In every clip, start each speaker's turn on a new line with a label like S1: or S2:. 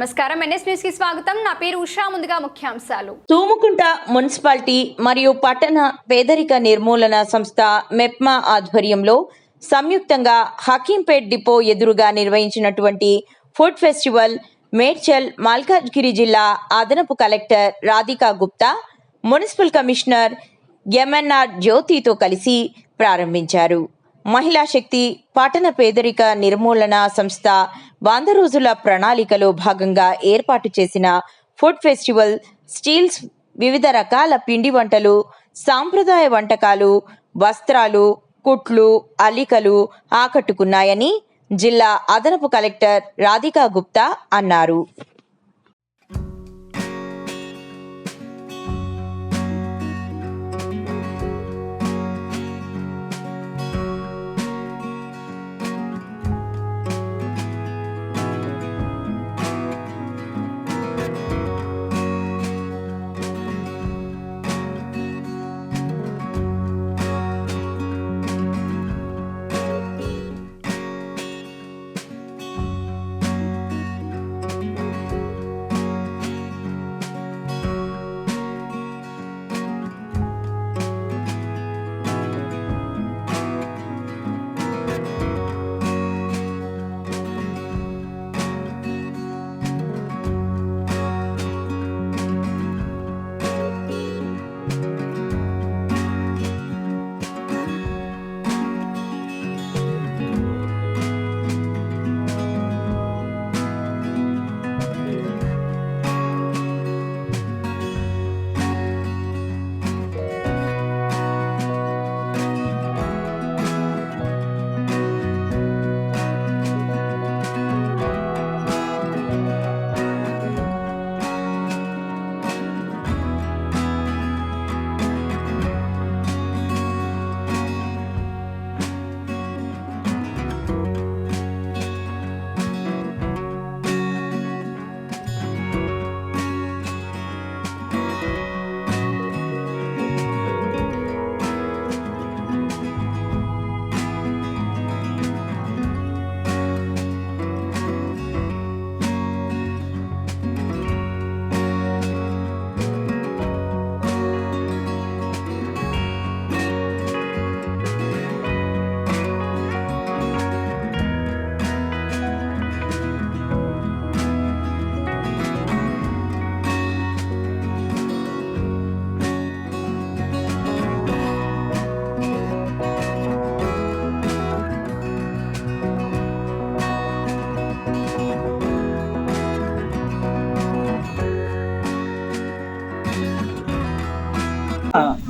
S1: నమస్కారం. ఎన్ఎస్ న్యూస్కి స్వాగతం. నా పేరు ఉషా. ముందుగా ముఖ్యాంశాలు.
S2: తూముకుంట మున్సిపాలిటీ మరియు పట్టణ పేదరిక నిర్మూలన సంస్థ మెప్మా ఆధ్వర్యంలో సంయుక్తంగా హకీంపేట్ డిపో ఎదురుగా నిర్వహించినటువంటి ఫుడ్ ఫెస్టివల్ మేడ్చల్ మల్కాజ్గిరి జిల్లా అదనపు collector Radhika Gupta municipal commissioner M N R జ్యోతితో కలిసి ప్రారంభించారు. మహిళా శక్తి పట్టణ పేదరిక నిర్మూలన సంస్థ వంద రోజుల ప్రణాళికలో భాగంగా ఏర్పాటు చేసిన ఫుడ్ ఫెస్టివల్ స్టీల్స్ వివిధ రకాల పిండి వంటలు సాంప్రదాయ వంటకాలు వస్త్రాలు కుట్లు అల్లికలు ఆకట్టుకున్నాయని జిల్లా అదనపు కలెక్టర్ రాధికా గుప్తా అన్నారు.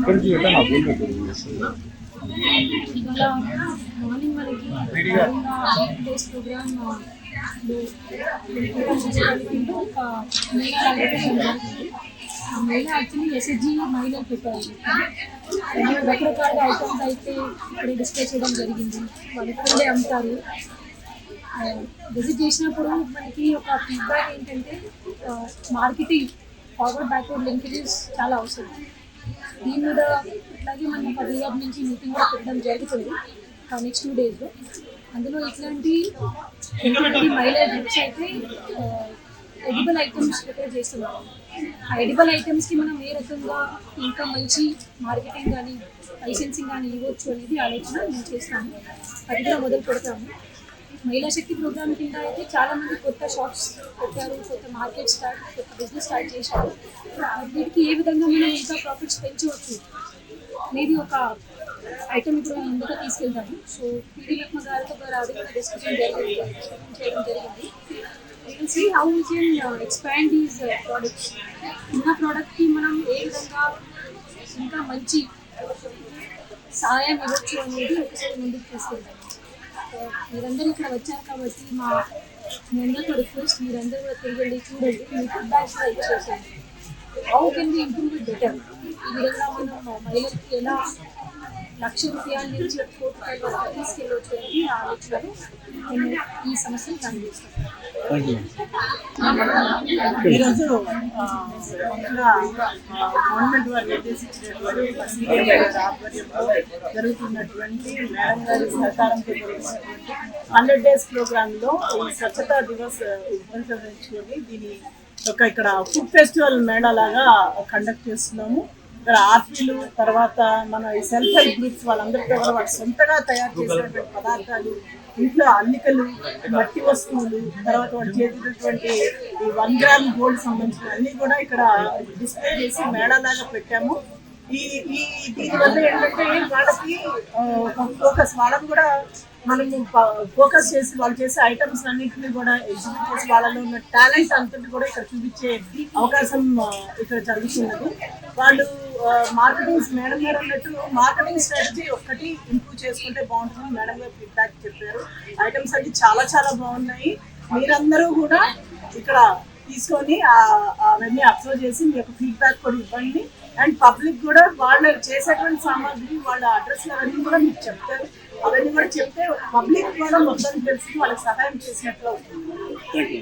S3: ఇక్కడికి వెళ్ళాను నా భూమి
S4: ఇవాళ మార్నింగ్ మనకి డేస్ ప్రోగ్రామ్ ఒక మహిళా అగ్రికల్చర్ జరుగుతుంది. ఆ మహిళ యాక్చువల్లీ ఎస్ఎస్జి మహిళలు ప్రిపేర్ చేస్తాం రకరకాల ఐటమ్స్ అయితే ఇక్కడ డిస్ప్లే చేయడం జరిగింది వాళ్ళు ఇక్కడే అమ్ముతారు విజిట్ చేసినప్పుడు మనకి ఒక ఫీడ్బ్యాక్ ఏంటంటే మార్కెటింగ్ ఫార్వర్డ్ బ్యాక్వర్డ్ లింకేజెస్ చాలా అవసరం దీని మీద అట్లాగే మనం పది రీఆబ్ నుంచి మీటింగ్ కూడా పెట్టడం జరుగుతుంది. నెక్స్ట్ టూ డేస్లో అందులో ఇట్లాంటి ఇట్లాంటి మహిళా గ్రూప్స్ అయితే ఎడిబుల్ ఐటమ్స్ ప్రిపేర్ చేస్తున్నాం. ఆ ఎడిబుల్ ఐటమ్స్కి మనం ఏ రకంగా ఇంకా మంచి మార్కెటింగ్ కానీ లైసెన్సింగ్ కానీ ఇవ్వచ్చు అనేది ఆలోచన మేము చేస్తాము. అది కూడా మొదలు పెడతాము. మహిళా శక్తి ప్రోగ్రామ్ కింద అయితే చాలా మంది కొత్త షాప్స్ పెట్టారు కొత్త మార్కెట్ స్టార్ట్ కొత్త బిజినెస్ స్టార్ట్ చేశారు. వీటికి ఏ విధంగా మనం ఇంకా ప్రాఫిట్స్ పెంచవచ్చు? అనేది ఒక ఐటమ్ ఇప్పుడు మనం ముందుగా తీసుకెళ్తాను సో పీడి లక్ష్మ గారితో అది కూడా డిస్కషన్ జరిగింది చేయడం జరిగింది. See how we can expand these products ఉన్న ప్రోడక్ట్కి మనం ఏ విధంగా ఇంకా మంచి సహాయం ఇవ్వచ్చు అనేది ఒకసారి ముందుకు తీసుకెళ్తాను మీరందరూ ఇక్కడ వచ్చారు కాబట్టి మా మీ అందరితో రిక్వెస్ట్ మీరందరూ కూడా తిరిగి చూడండి. మీ ఫీడ్బ్యాక్స్ కూడా ఇచ్చేసేయండి. How can be improve better ఈ విధంగా మనం మహిళలకి ఎలా లక్ష రూపాయల నుంచి కోటి రూపాయల వరకు తీసుకెళ్ళవచ్చు అని ఆలోచనలు నేను ఈ సమస్యను కనిపిస్తాను
S3: ఈరోజు ఆ, కొత్తగా ఆ, గవర్నమెంట్ వారు నిర్దేశించినటువంటి సీఎం గారి ఆధ్వర్యంలో జరుగుతున్నటువంటి మేడం గారి సహకారంతో జరుగుతున్నటువంటి హండ్రెడ్ డేస్ ప్రోగ్రామ్లో ఈ స్వచ్ఛతా దివస్ పురస్కరించుకొని దీని ఒక ఇక్కడ ఫుడ్ ఫెస్టివల్ మేళా లాగా కండక్ట్ చేస్తున్నాము. ఇక్కడ ఆర్పీలు తర్వాత మన ఈ సెల్ఫ్ హెల్ప్ గ్రూప్స్ వాళ్ళందరితో కూడా వాళ్ళు సొంతగా తయారు చేసినటువంటి పదార్థాలు ఇంట్లో అల్లికలు మట్టి వస్తువులు తర్వాత వాళ్ళు చేసినటువంటి ఈ వన్ గ్రామ్ గోల్డ్ సంబంధించిన అన్ని కూడా ఇక్కడ డిస్ప్లే చేసి మేళాలాగా పెట్టాము. ఈ ఈ దీనివల్ల ఏంటంటే వాళ్ళకి ఒక ఫోకస్ వాళ్ళకి కూడా మనము ఫోకస్ చేసి వాళ్ళు చేసే ఐటమ్స్ అన్నింటినీ కూడా ఎగ్జిబిట్ చేసి వాళ్ళలో ఉన్న టాలెంట్ అంతటి కూడా ఇక్కడ చూపించే అవకాశం ఇక్కడ జరుగుతున్నది. వాళ్ళు మార్కెటింగ్ మేడం గారు అన్నట్టు మార్కెటింగ్ స్ట్రాటజీ ఒక్కటి ఇంప్రూవ్ చేసుకుంటే బాగుంటుంది మేడం గారు ఫీడ్బ్యాక్ చెప్పారు. ఐటమ్స్ అన్ని చాలా చాలా బాగున్నాయి. మీరందరూ కూడా ఇక్కడ తీసుకొని అవన్నీ అబ్జర్వ్ చేసి మీ యొక్క ఫీడ్బ్యాక్ కూడా ఇవ్వండి. అండ్ పబ్లిక్ కూడా వాళ్ళు చేసేటువంటి సామాగ్రి వాళ్ళ అడ్రస్ అవన్నీ కూడా మీకు చెప్తారు. అవన్నీ కూడా చెప్తే పబ్లిక్ కూడా మొత్తం తెలిసి వాళ్ళకి సహాయం చేసినట్లు అవుతుంది